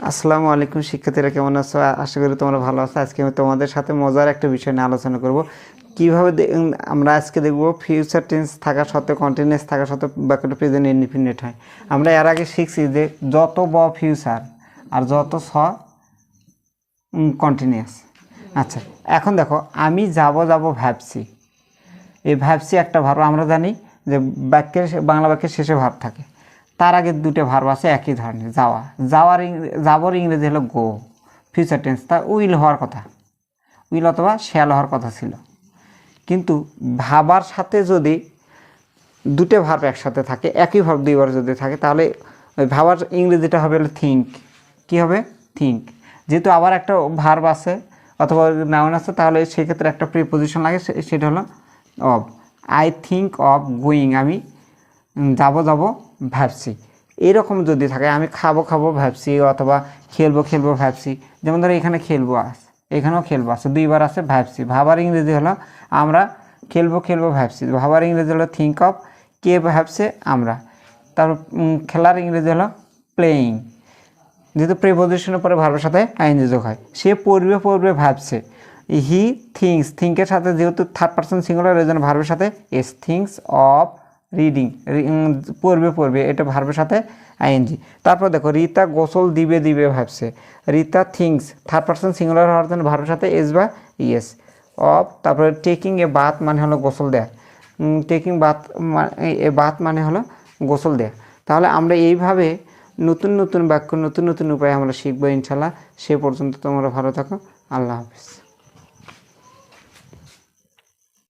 আসসালামু আলাইকুম শিক্ষার্থীরা, কেমন আছো? আশা করি তোমরা ভালো আছো। আজকে আমি তোমাদের সাথে মজার একটা বিষয় নিয়ে আলোচনা করব। কীভাবে আমরা আজকে দেখব ফিউচার টেন্স থাকা সত্ত্বেও কন্টিনিউয়াস থাকা সত্ত্বেও বাক্যটা প্রেজেন্ট ইনডিফিনিট হয়। আমরা এর আগে শিখছি যে যত ব ফিউচার আর যত স কন্টিনিউয়াস আচ্ছা এখন দেখো, আমি যাব যাব ভাবছি। এই ভাবছি একটা ভাব, আমরা জানি যে বাক্যের বাংলা বাক্যের শেষে ভাব থাকে। তার আগে দুটো ভার্ব আছে, একই ধরনের, যাওয়া। যাওয়ার যাবর ইংরেজি হলো গো ফিউচার টেন্স তা উইল হওয়ার কথা। উইল অথবা শ্যাল হওয়ার কথা ছিল। কিন্তু ভাবার সাথে যদি দুটো ভার্ব একসাথে থাকে, একই ভার্ব দুইবার যদি থাকে, তাহলে ওই ভাবার ইংরেজিটা হবে হলো থিঙ্ক কী হবে? থিঙ্ক যেহেতু আবার একটা ভার্ব আছে, অথবা নাউন আছে, তাহলে সেক্ষেত্রে একটা প্রিপোজিশন লাগে সেটা হলো of I think of going আমি যাব যাব ভাবছি। এরকম যদি থাকে, আমি খাব খাব ভাবছি, অথবা খেলব খেলব ভাবছি। যেমন ধরো এখানে খেলব আস, এখানেও খেলব আছে দুইবার আছে ভাবছি। ভাবার ইংরেজি হলো আমরা খেলব খেলব ভাবছি। ভাবার ইংরেজি হলো থিঙ্ক অফ কে ভাবছে আমরা। তারপর খেলার ইংরেজি হলো প্লেয়িং যেহেতু প্রিপোজিশনের পরে ভার্বের সাথে আইনজি যোগ হয়। সে পড়বে পড়বে ভাবছে। হি থিংস থিঙ্কের সাথে যেহেতু থার্ড পার্সন সিঙ্গুলার এই জন্য ভার্বের সাথে এস থিংস অফ রিডিং পড়বে পড়বে, এটা ভার্বের সাথে আইএনজি তারপর দেখো, রিতা গোসল দিবে দিবে ভাবছে। Rita thinks third person singular হওয়ার জন্য ভার্বের সাথে এস বা ইয়েস অফ, তারপরে টেকিং এ বাথ মানে হলো গোসল দেয়া। টেকিং বাথ এ বাথ মানে হলো গোসল দেয়া। তাহলে আমরা এইভাবে নতুন নতুন বাক্য, নতুন নতুন উপায়ে আমরা শিখব ইনশাল্লাহ। সে পর্যন্ত তোমরা ভালো থাকো। আল্লাহ হাফিজ।